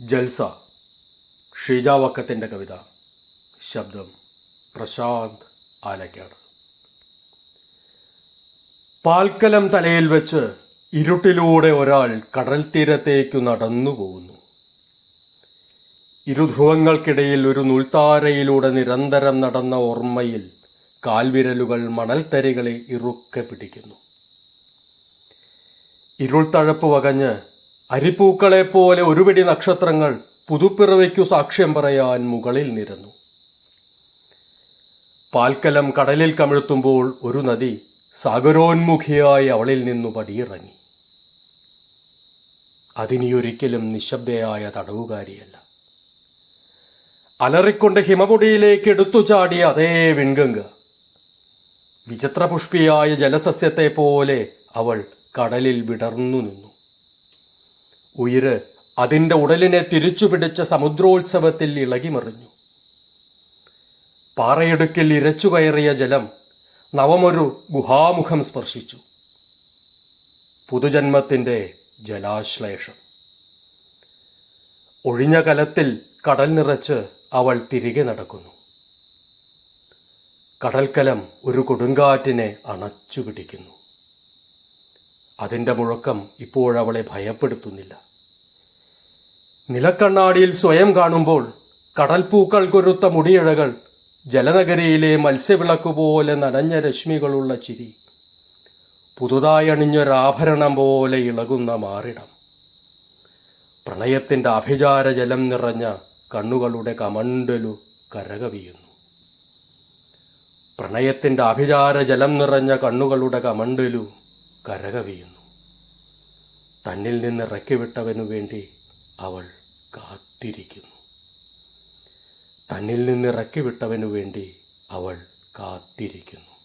ജൽസ ഷീജാവക്കത്തിന്റെ കവിത ശബ്ദം പ്രശാന്ത് ആലക്കാട്. പാൽക്കലം തലയിൽ വെച്ച് ഇരുട്ടിലൂടെ ഒരാൾ കടൽ തീരത്തേക്കു നടന്നു പോകുന്നു. ഇരുധ്രുവങ്ങൾക്കിടയിൽ ഒരു നൂൽത്താരയിലൂടെ നിരന്തരം നടന്ന ഓർമ്മയിൽ കാൽവിരലുകൾ മണൽത്തരികളെ ഇറുക്കെ പിടിക്കുന്നു. ഇരുൾത്തഴപ്പ് വകഞ്ഞ് അരിപ്പൂക്കളെപ്പോലെ ഒരുപിടി നക്ഷത്രങ്ങൾ പുതുപ്പിറവയ്ക്കു സാക്ഷ്യം പറയാൻ മുകളിൽ നിരന്നു. പാൽക്കലം കടലിൽ കമിഴ്ത്തുമ്പോൾ ഒരു നദി സാഗരോന്മുഖിയായി അവളിൽ നിന്നു പടിയിറങ്ങി. അതിനിയൊരിക്കലും നിശബ്ദയായ തടവുകാരിയല്ല. അലറിക്കൊണ്ട് ഹിമപൊടിയിലേക്ക് എടുത്തു ചാടിയ അതേ വിൺഗംഗ. വിചിത്രപുഷ്പിയായ ജലസസ്യത്തെ പോലെ അവൾ കടലിൽ വിടർന്നു നിന്നു. ഉയിര് അതിന്റെ ഉടലിനെ തിരിച്ചുപിടിച്ച സമുദ്രോത്സവത്തിൽ ഇളകിമറിഞ്ഞു. പാറയിടുക്കിൽ ഇരച്ചുകയറിയ ജലം നവമൊരു ഗുഹാമുഖം സ്പർശിച്ചു. പുതുജന്മത്തിന്റെ ജലാശ്ലേഷം. ഒഴിഞ്ഞ കലത്തിൽ കടൽ നിറച്ച് അവൾ തിരികെ നടക്കുന്നു. കടൽക്കലം ഒരു കൊടുങ്കാറ്റിനെ അണച്ചു പിടിക്കുന്നു അതിന്റെ മുഴക്കം ഇപ്പോഴവളെ ഭയപ്പെടുത്തുന്നില്ല. നിലക്കണ്ണാടിയിൽ സ്വയം കാണുമ്പോൾ കടൽപ്പൂക്കൾ കൊരുത്ത മുടിയിഴകൾ ജലനഗരിയിലെ മത്സ്യവിളക്കുപോലെ നനഞ്ഞ രശ്മികളുള്ള ചിരി. പുതുതായി അണിഞ്ഞൊരാഭരണം പോലെ ഇളകുന്ന മാറിടം. പ്രണയത്തിന്റെ അഭിചാര ജലം നിറഞ്ഞ കണ്ണുകളുടെ കമണ്ടലു കരകവിയുന്നു. പ്രണയത്തിന്റെ അഭിചാര ജലം നിറഞ്ഞ കണ്ണുകളുടെ കമണ്ടലു കരകവിയുന്നു. തന്നിൽ നിന്ന് ഇറക്കിവിട്ടവനു വേണ്ടി അവൾ കാത്തിരിക്കുന്നു. തന്നിൽ നിന്നിറക്കി വിട്ടവനു വേണ്ടി അവൾ കാത്തിരിക്കുന്നു.